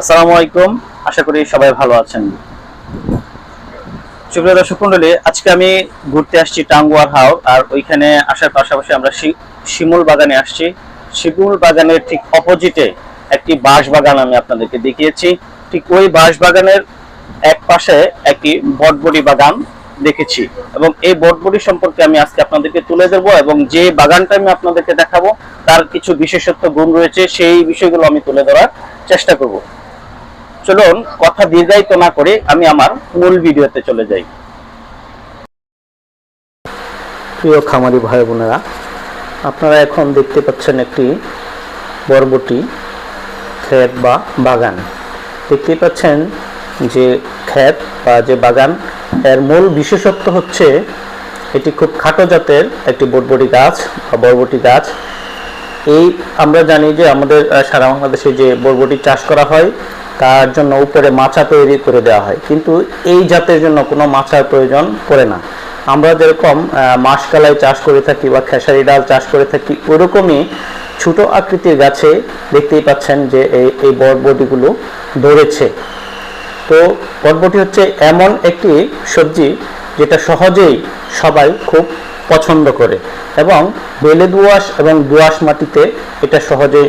আসসালামু আলাইকুম। আশা করি সবাই ভালো আছেন। সুপ্রিয় দর্শক মন্ডলী, আজকে আমি ঘুরতে আসছি টাঙ্গুয়ার হাওর, আর ওইখানে আসার পাশাপাশি আমরা শিমুল বাগানে আসছি। শিমুল বাগানের ঠিক অপোজিটে একটি বাঁশ বাগান আমি আপনাদেরকে দেখিয়েছি। ঠিক ওই বাঁশ বাগানের এক পাশে একটি বটবড়ি বাগান দেখেছি। এবং এই বটবড়ি সম্পর্কে আমি আজকে আপনাদেরকে তুলে দেব এবং যে বাগানটা আমি আপনাদেরকে দেখাবো, তার কিছু বিশেষত্ব, গুণ রয়েছে, সেই বিষয়গুলো আমি তুলে ধরার চেষ্টা করব। চলুন কথা দীর্ঘায়িত না করে আমি আমার মূল ভিডিওতে চলে যাই। প্রিয় খামারি ভাই বোনেরা, আপনারা এখন দেখতে পাচ্ছেন একটি বরবটি, ক্ষেত বা বাগান। দেখতে পাচ্ছেন যে ক্ষেত বা যে বাগান, এর মূল বিশেষত্ব হচ্ছে এটি খুব খাটো জাতের একটি বরবটি গাছ বা বরবটি গাছ। এই আমরা জানি যে আমাদের সারা বাংলাদেশে যে বরবটি চাষ করা হয়, তার জন্য উপরে মাছা তৈরি করে দেওয়া হয়। কিন্তু এই জাতের জন্য কোনো মাচার প্রয়োজন পড়ে না। আমরা যেরকম মাসকালাই চাষ করে থাকি বা খেসারি ডাল চাষ করে থাকি, ওরকমই ছোট আকৃতির গাছে দেখতেই পাচ্ছেন যে এই বরবটিগুলো ধরেছে। তো বরবটি হচ্ছে এমন একটি সবজি যেটা সহজেই সবাই খুব পছন্দ করে। এবং বেলে দোআঁশ এবং দোআঁশ মাটিতে এটা সহজে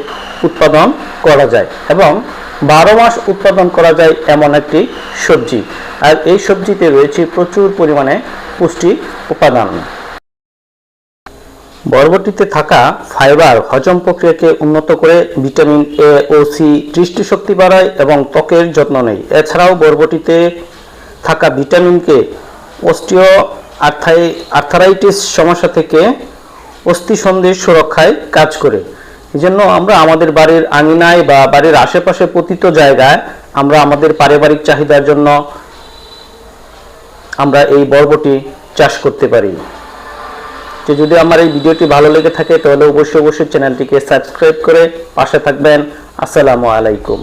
উৎপাদন করা যায়। এবং বারো মাস উৎপাদন করা যায় এমন একটি সবজি। আর এই সবজিতে রয়েছে প্রচুর পরিমাণে পুষ্টি উপাদান। বরবটিতে থাকা ফাইবার হজম প্রক্রিয়াকে উন্নত করে ভিটামিন এ ও সি দৃষ্টিশক্তি বাড়ায় এবং ত্বকের যত্ন নেয়। এছাড়াও বরবটিতে থাকা ভিটামিনকে অস্টিও আর্থাই আর্থারাইটিস সমস্যা থেকে অস্থিসন্ধির সুরক্ষায় কাজ করে। এই জন্য আমরা আমাদের বাড়ির আঙিনায় বা বাড়ির আশেপাশে পতিত জায়গায় আমরা আমাদের পারিবারিক চাহিদার জন্য আমরা এই বরবটি চাষ করতে পারি। তো যদি আমার এই ভিডিওটি ভালো লেগে থাকে, তাহলে অবশ্যই অবশ্যই চ্যানেলটিকে সাবস্ক্রাইব করে পাশে থাকবেন। আসসালামু আলাইকুম।